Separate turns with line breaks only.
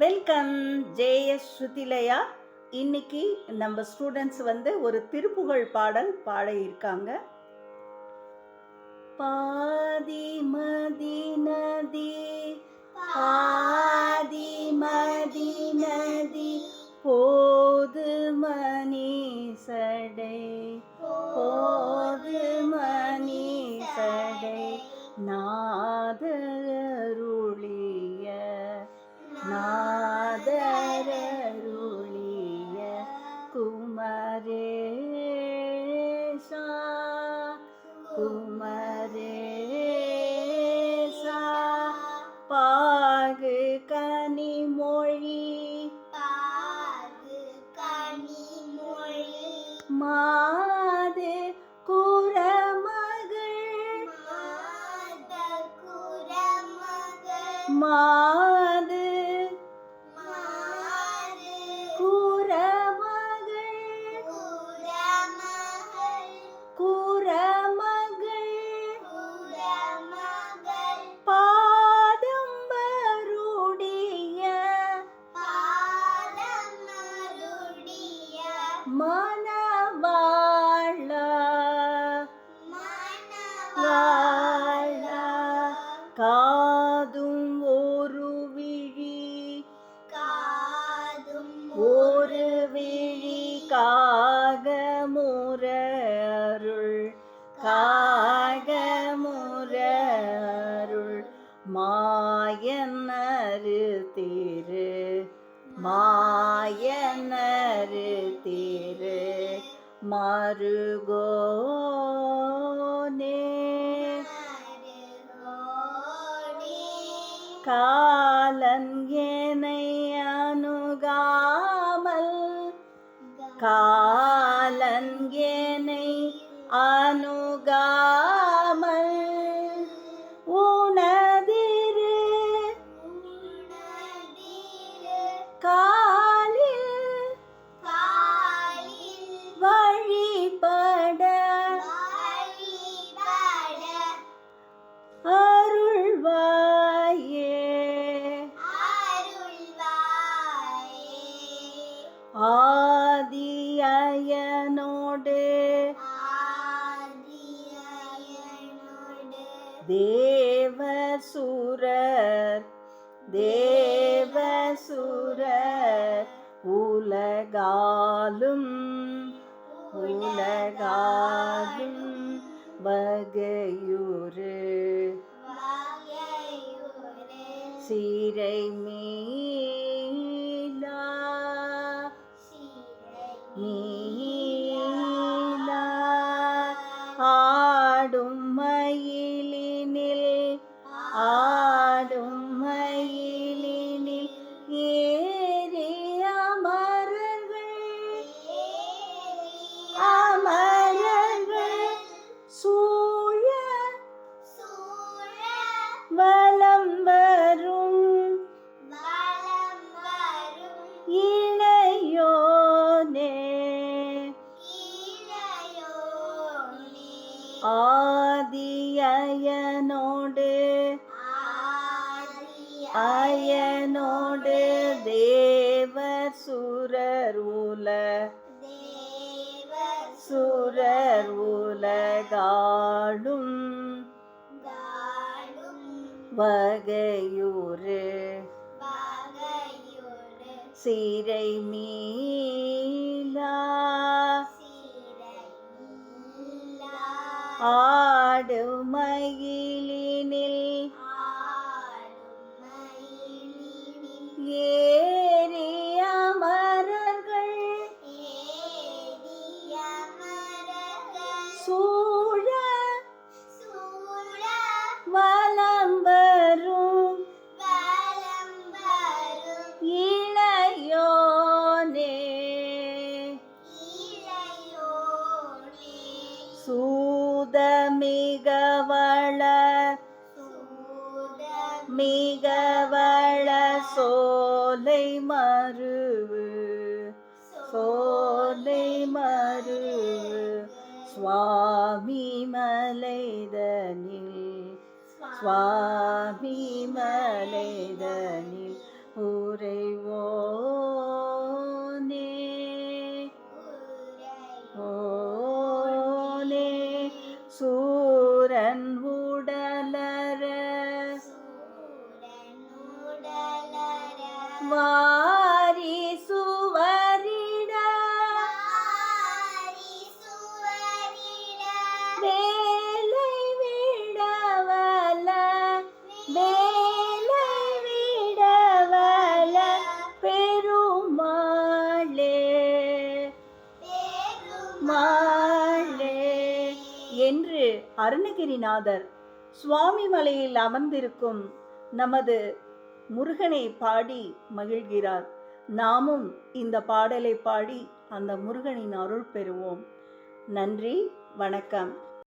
Welcome JS Shruthilaya. இன்னைக்கு நம்ம students வந்து ஒரு திருப்புகழ் பாடல் பாட இருக்காங்க பாதி மதி நதி பா குமரேசா பாகு கனிமொழி மாது குரமகள். மாது குரமகள். மனவாழ. வாழ. காதும் ஒரு விழி மருகோனே காலன் என்னை ஆதியனோடு தேவசூரர் தேவசூரர் உலகாலும் உலகாலும் வகையுறு. சிறை மீளா Ronaldo அயனோடு தேவர் சுரர் உல சுரர் உலகாடும் வகையுறு. சிறை மீளா. ஆடு மயிலினில் ஏறி அமரர்கள் சூழ வலம் வரும். இளையோனே சூத மிகவள மிகவள சோலை மருவு சோலை மருவு சுவாமி மலைதனில் சுவாமி மலைதனில் உறைவாயே என்று அருணகிரிநாதர் சுவாமி மலையில் அமர்ந்திருக்கும் நமது முருகனை பாடி மகிழ்கிறார். நாமும் இந்த பாடலை பாடி அந்த முருகனின் அருள் பெறுவோம். நன்றி வணக்கம்.